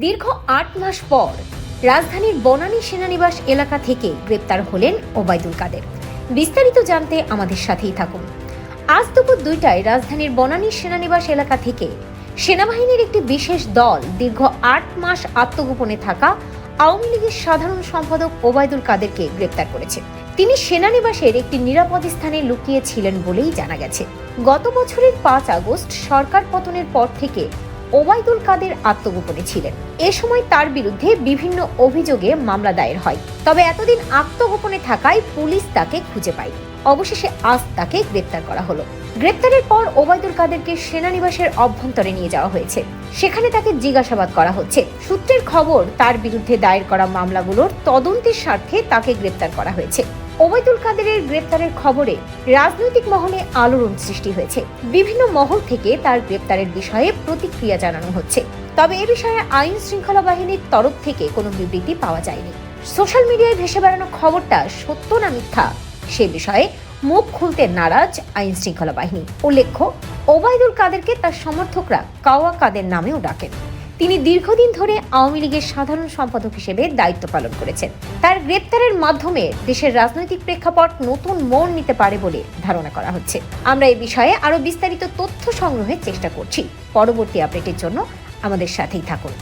দীর্ঘ আট মাস পর রাজধানীর বনানী সেনানিবাস এলাকা থেকে গ্রেপ্তার হলেন ওবায়দুল কাদের। বিস্তারিত জানতে আমাদের সাথেই থাকুন। আজ দুপুর দুইটায় রাজধানীর বনানী সেনানিবাস এলাকা থেকে সেনাবাহিনীর একটি বিশেষ দল দীর্ঘ আট মাস আত্মগোপনে থাকা আওয়ামী লীগের সাধারণ সম্পাদক ওবায়দুল কাদেরকে গ্রেপ্তার করেছে। তিনি সেনানিবাসের একটি নিরাপদ স্থানে লুকিয়ে ছিলেন বলেই জানা গেছে। গত বছরের পাঁচ আগস্ট সরকার পতনের পর থেকে ওবায়দুল কাদের আত্মগোপনে ছিলেন। এ সময় তার বিরুদ্ধে বিভিন্ন অভিযোগে মামলা দায়ের হয়। তবে এতদিন আত্মগোপনে থাকায় পুলিশ তাকে খুঁজে পায় অবশেষে আজ তাকে গ্রেপ্তার করা হলো। গ্রেপ্তারের পর ওবায়দুল কাদেরকে সেনানিবাসের অভ্যন্তরে নিয়ে যাওয়া হয়েছে। সেখানে তাকে জিজ্ঞাসাবাদ করা হচ্ছে। সূত্রের খবর, তার বিরুদ্ধে দায়ের করা মামলাগুলোর তদন্তের স্বার্থে তাকে গ্রেপ্তার করা হয়েছে। ওবায়দুল কাদেরের গ্রেপ্তারের খবরে রাজনৈতিক মহলে আলোড়ন সৃষ্টি হয়েছে। বিভিন্ন মহল থেকে তার গ্রেপ্তারের বিষয়ে প্রতিক্রিয়া জানানো হচ্ছে। তবে এ বিষয়ে আইন শৃঙ্খলা বাহিনীর তরফ থেকে কোনো বিবৃতি পাওয়া যায়নি। সোশ্যাল মিডিয়ায় ভেসে বেড়ানো খবরটা সত্য না মিথ্যা, সে বিষয়ে মুখ খুলতে নারাজ আইন শৃঙ্খলা বাহিনী। উল্লেখ্য, ওবায়দুল কাদেরকে তার সমর্থকরা কাওয়া কাদের নামেও ডাকেন। তিনি দীর্ঘদিন ধরে আওয়ামী লীগের সাধারণ সম্পাদক হিসেবে দায়িত্ব পালন করেছেন। তার গ্রেপ্তারের মাধ্যমে দেশের রাজনৈতিক প্রেক্ষাপট নতুন মোড় নিতে পারে বলে ধারণা করা হচ্ছে। আমরা এ বিষয়ে আরও বিস্তারিত তথ্য সংগ্রহের চেষ্টা করছি। পরবর্তী আপডেটের জন্য আমাদের সাথেই থাকুন।